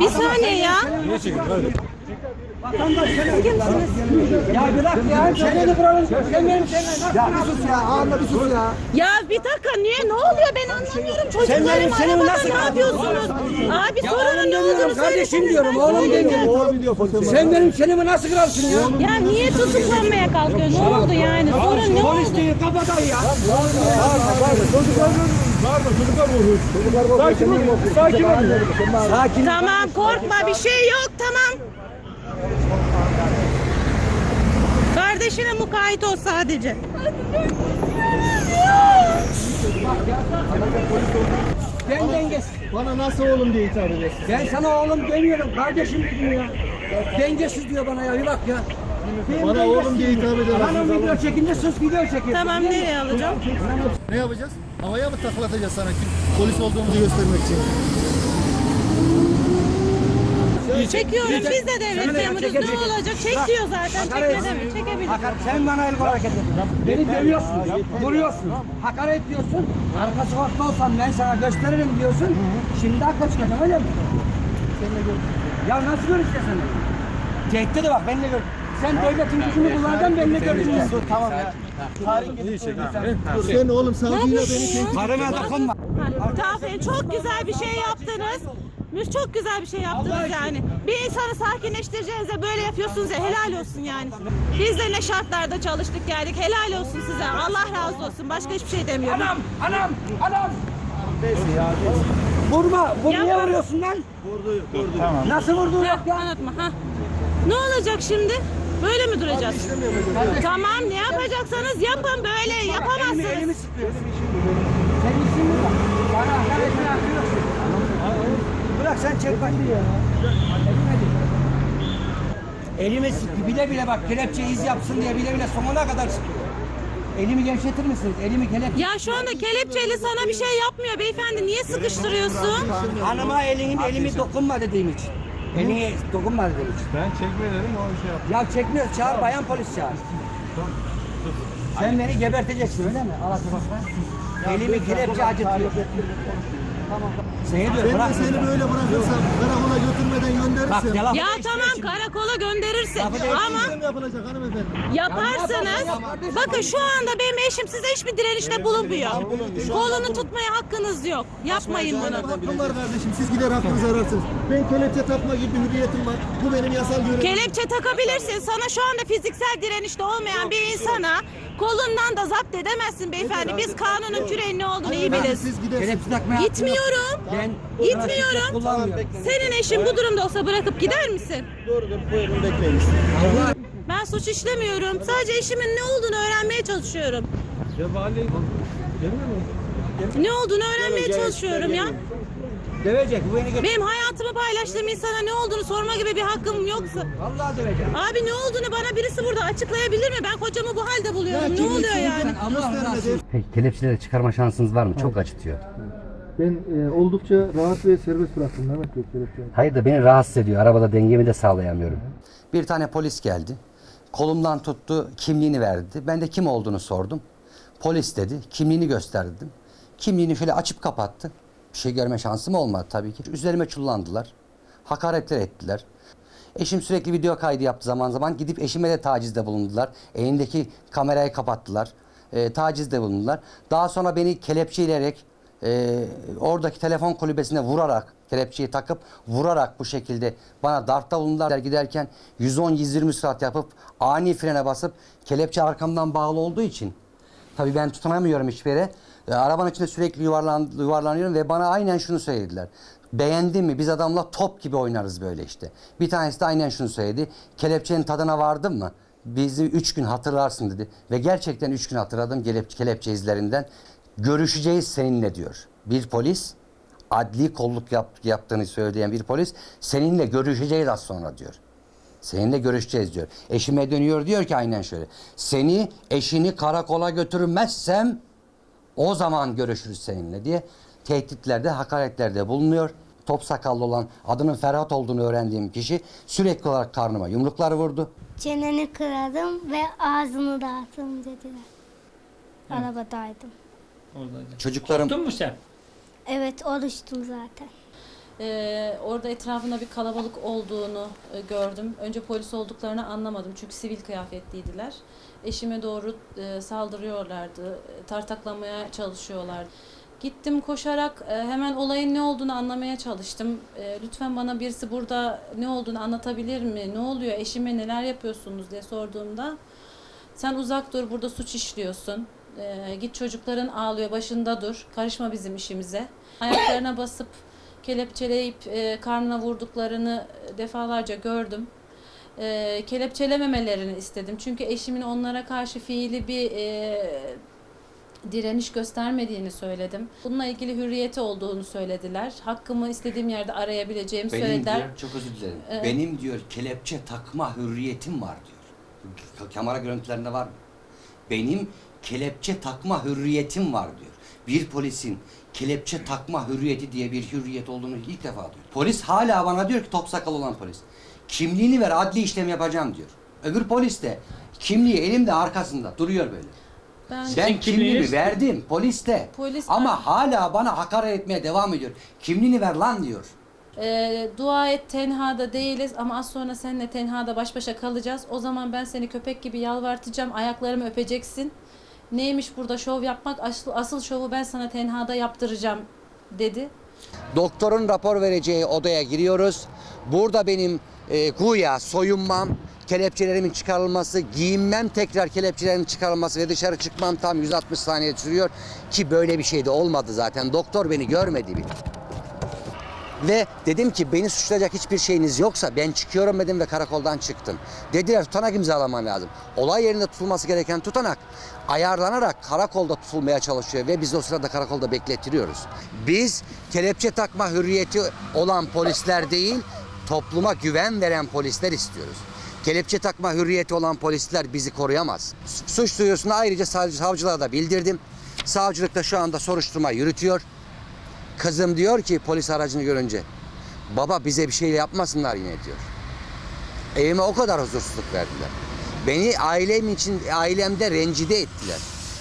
Bir saniye ya. Ya bırak ya. Çeneni kuralım. Sen benim çeneni. Ya bir sus ya. Ağırla bir sus ya. Ya bir dakika niye ne oluyor ben anlamıyorum. Çocuklarım arabada nasıl ne yapıyorsunuz? Abi sorunun ne olduğunu Kardeşim diyorum. Oğlum demiyorum. Sen benim çenemi nasıl kıralsın ya? Ya niye tutuklanmaya kalkıyor? Ne oldu yani? Sorun ne Polis oldu? değil kafadan ya. Sakin. Tamam korkma bir şey yok tamam. Kardeşine mukayyet ol sadece. Ben dengesiz. Bana nasıl oğlum diye hitap ediyorsun? Ben sana oğlum demiyorum. Kardeşim dedim ya. Dengesiz diyor bana ya. Bir bak ya. Ben Bana oğlum diye hitap ediyorsun. Hanım video çekince sus video çekiyor. Tamam nereye alacağım? Ne yapacağız? Havaya mı taklatacağız sana kim polis olduğumuzu göstermek için? Çekiyorum biz de devlet memuruyuz ne olacak? Çek diyor zaten çekmede mi? Çekebilir. Hakar, sen bana el kol hareket ediyorsun. Beni dövüyorsun, vuruyorsun, hakaret ediyorsun. Arka sokakta olsam ben sana gösteririm diyorsun. Şimdi hakka çıkacağım öyle mi? Ya nasıl görüşeceğiz seninle? Tehdit de bak benimle gör. Sen devletin gücünü kullanacaksın benimle görüşeceksin. Tamam ya. Sen oğlum savcıyla beni tehdit Karıma dokunma. Aferin çok güzel bir şey yaptınız. Müş çok güzel bir şey yaptınız yani. Bir insanı sakinleştireceğinize böyle yapıyorsunuz ya helal olsun yani. Biz de ne şartlarda çalıştık geldik helal olsun size. Allah razı olsun. Başka hiçbir şey demiyorum. Anam, anam, anam. Vurma, bu Ya niye vuruyorsun lan? Vurdu, vurdu. Tamam. Nasıl vurdu? Ha, anlatma ha. Ne olacak şimdi? Böyle mi duracağız? Tamam ne yapacaksanız yapın böyle Elimi, elimi yapamazsınız. sıkıyor. Senin işin mi var? Bana. Bırak sen çek bak. Elimi sıktı. Bile bile bak kelepçe iz yapsın diye bile bile sonuna kadar sıkıyor. Elimi gevşetir misiniz? Elimi kelepçe... Ya şu anda kelepçeli sana bir şey yapmıyor beyefendi. Niye sıkıştırıyorsun? Hanıma elinin elimi dokunma dediğim için. Elini dokunma dediğim için. Ben çekme dedim o şey yap. Ya çekmiyoruz. Çağır bayan polis çağır. Sen beni geberteceksin öyle mi? Al bak. Elimi kelepçe acıtıyor. Seni diyor Ben de seni böyle bırakırsam karakola götürmeden Bak gönderirsem yalan. Ya tamam karakola gönderirsin ama işlem yapılacak hanımefendi. yaparsanız bakın şu anda benim eşim size hiçbir direnişte bulunmuyor. Kolunu tutmaya hakkınız yok. Yapmayın bunu. Hakkım var kardeşim siz gider hakkınızı ararsınız. Ben kelepçe takma gibi bir hürriyetim var. Bu benim yasal görevim. Kelepçe takabilirsin. Sana şu anda fiziksel direnişte olmayan bir insana kolundan da zapt edemezsin beyefendi. Biz kanunun küreğinin ne olduğunu iyi biliriz. Siz gidersiniz. Kelepçe takmaya Gitmiyorum. Ben Gitmiyorum. kullanmıyorum. Senin eşin bu durumda olsa bırakıp gider misin? Dur dur buyurun bekleyin. Allah Ben suç işlemiyorum. Sadece eşimin ne olduğunu öğrenmeye çalışıyorum. Ya vali gelmiyor mu? Ne olduğunu öğrenmeye çalışıyorum ya. dövecek. Bu beni gö- Benim hayatımı paylaştığım insana ne olduğunu sorma gibi bir hakkım yoksa. Vallahi dövecek. Abi ne olduğunu bana birisi burada açıklayabilir mi? Ben kocamı bu halde buluyorum. Ne oluyor yani? Allah razı olsun. Kelepçeleri çıkarma şansınız var mı? Çok acıtıyor. Ben e, oldukça rahat ve serbest bıraktım Mehmet Bey kelepçeyi. Hayır da beni rahatsız ediyor. Arabada dengemi de sağlayamıyorum. Bir tane polis geldi. Kolumdan tuttu, kimliğini verdi. Ben de kim olduğunu sordum. Polis dedi, kimliğini gösterdim. Kimliğini şöyle açıp kapattı. Bir şey görme şansım olmadı tabii ki. Üzerime çullandılar. Hakaretler ettiler. Eşim sürekli video kaydı yaptı zaman zaman. Gidip eşime de tacizde bulundular. Elindeki kamerayı kapattılar. E, tacizde bulundular. Daha sonra beni kelepçeleyerek e, oradaki telefon kulübesine vurarak kelepçeyi takıp vurarak bu şekilde bana darpta bulundular giderken 110-120 sürat yapıp ani frene basıp kelepçe arkamdan bağlı olduğu için tabii ben tutunamıyorum hiçbir yere. E, arabanın içinde sürekli yuvarlan, yuvarlanıyorum ve bana aynen şunu söylediler. Beğendin mi? Biz adamla top gibi oynarız böyle işte. Bir tanesi de aynen şunu söyledi. Kelepçenin tadına vardın mı? Bizi üç gün hatırlarsın dedi. Ve gerçekten üç gün hatırladım kelepçe izlerinden. Görüşeceğiz seninle diyor. Bir polis adli kolluk yap, yaptığını söyleyen bir polis seninle görüşeceğiz az sonra diyor. Seninle görüşeceğiz diyor. Eşime dönüyor diyor ki aynen şöyle. Seni eşini karakola götürmezsem o zaman görüşürüz seninle diye tehditlerde, hakaretlerde bulunuyor. Top sakallı olan adının Ferhat olduğunu öğrendiğim kişi sürekli olarak karnıma yumruklar vurdu. Çeneni kırarım ve ağzını dağıtırım dediler. Arabadaydım. Çocuklarım Tuttun mu sen? Evet oruçtum zaten. Ee, orada etrafında bir kalabalık olduğunu e, gördüm. Önce polis olduklarını anlamadım çünkü sivil kıyafetliydiler. Eşime doğru e, saldırıyorlardı, e, tartaklamaya çalışıyorlardı. Gittim koşarak e, hemen olayın ne olduğunu anlamaya çalıştım. E, lütfen bana birisi burada ne olduğunu anlatabilir mi? Ne oluyor? Eşime neler yapıyorsunuz diye sorduğumda sen uzak dur burada suç işliyorsun. E, git çocukların ağlıyor başında dur. Karışma bizim işimize. Ayaklarına basıp kelepçeleyip e, karnına vurduklarını defalarca gördüm. E, kelepçelememelerini istedim. Çünkü eşimin onlara karşı fiili bir e, direniş göstermediğini söyledim. Bununla ilgili hürriyeti olduğunu söylediler. Hakkımı istediğim yerde arayabileceğimi Benim söylediler. diyor, çok özür dilerim. Evet. Benim diyor kelepçe takma hürriyetim var diyor. Kamera görüntülerinde var mı? Benim kelepçe takma hürriyetim var diyor. Bir polisin kelepçe takma hürriyeti diye bir hürriyet olduğunu ilk defa duyuyor. Polis hala bana diyor ki top sakal olan polis. Kimliğini ver adli işlem yapacağım diyor. Öbür polis de kimliği elimde arkasında duruyor böyle. Ben, Ben kimliğimi verdim poliste. Polis Ama ben- hala bana hakaret etmeye devam ediyor. Kimliğini ver lan diyor. Ee, dua et tenhada değiliz ama az sonra seninle tenhada baş başa kalacağız. O zaman ben seni köpek gibi yalvartacağım. Ayaklarımı öpeceksin. Neymiş burada şov yapmak? Asıl, asıl şovu ben sana tenhada yaptıracağım dedi. Doktorun rapor vereceği odaya giriyoruz. Burada benim e, güya soyunmam, kelepçelerimin çıkarılması, giyinmem tekrar kelepçelerin çıkarılması ve dışarı çıkmam tam 160 saniye sürüyor. Ki böyle bir şey de olmadı zaten. Doktor beni görmedi bile. Ve dedim ki beni suçlayacak hiçbir şeyiniz yoksa ben çıkıyorum dedim ve karakoldan çıktım. Dediler tutanak imzalaman lazım. Olay yerinde tutulması gereken tutanak ayarlanarak karakolda tutulmaya çalışıyor ve biz o sırada karakolda beklettiriyoruz. Biz kelepçe takma hürriyeti olan polisler değil, topluma güven veren polisler istiyoruz. Kelepçe takma hürriyeti olan polisler bizi koruyamaz. Suç duyurusunu ayrıca savcı, savcılığa da bildirdim. Savcılık da şu anda soruşturma yürütüyor. Kızım diyor ki polis aracını görünce baba bize bir şey yapmasınlar yine diyor. Evime o kadar huzursuzluk verdiler. Beni ailem için ailemde rencide ettiler.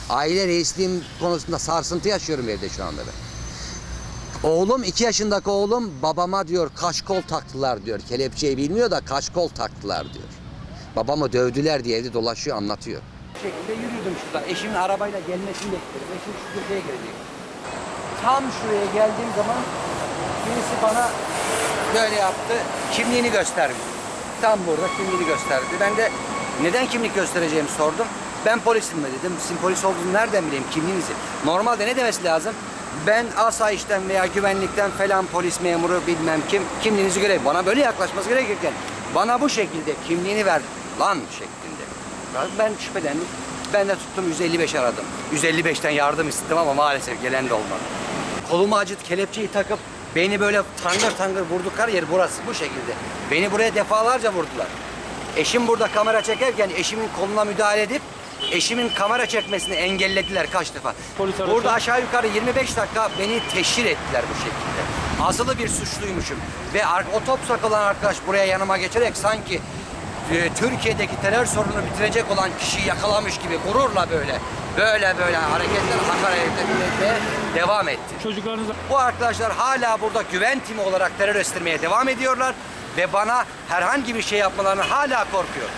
Aile reisliğim konusunda sarsıntı yaşıyorum evde şu anda ben. Oğlum iki yaşındaki oğlum babama diyor kaşkol taktılar diyor. Kelepçeyi bilmiyor da kaşkol taktılar diyor. Babamı dövdüler diye evde dolaşıyor anlatıyor. Şekilde yürüdüm şuradan. Eşimin arabayla gelmesini bekledim. Eşim şu köşeye gelecek. Tam şuraya geldiğim zaman birisi bana böyle yaptı. Kimliğini gösterdi. Tam burada kimliğini gösterdi. Ben de neden kimlik göstereceğimi sordum. Ben polisim mi dedim. Sizin polis olduğunu nereden bileyim kimliğinizi? Normalde ne demesi lazım? Ben asayişten veya güvenlikten falan polis memuru bilmem kim kimliğinizi göreyim. Bana böyle yaklaşması gerekirken bana bu şekilde kimliğini ver lan şeklinde. Ben şüphelendim. Ben de tuttum 155 aradım. 155'ten yardım istedim ama maalesef gelen de olmadı. Kolumu acıt kelepçeyi takıp beni böyle tangır tangır vurdukları yer burası bu şekilde. Beni buraya defalarca vurdular. Eşim burada kamera çekerken eşimin koluna müdahale edip eşimin kamera çekmesini engellediler kaç defa. Polis arası- Burada aşağı yukarı 25 dakika beni teşhir ettiler bu şekilde. Azılı bir suçluymuşum. Ve ar- o top sakalan arkadaş buraya yanıma geçerek sanki e, Türkiye'deki terör sorununu bitirecek olan kişiyi yakalamış gibi gururla böyle böyle böyle hareketler hakaret etmeye devam etti. Çocuklarınız Bu arkadaşlar hala burada güven timi olarak terör estirmeye devam ediyorlar ve bana herhangi bir şey yapmalarını hala korkuyor.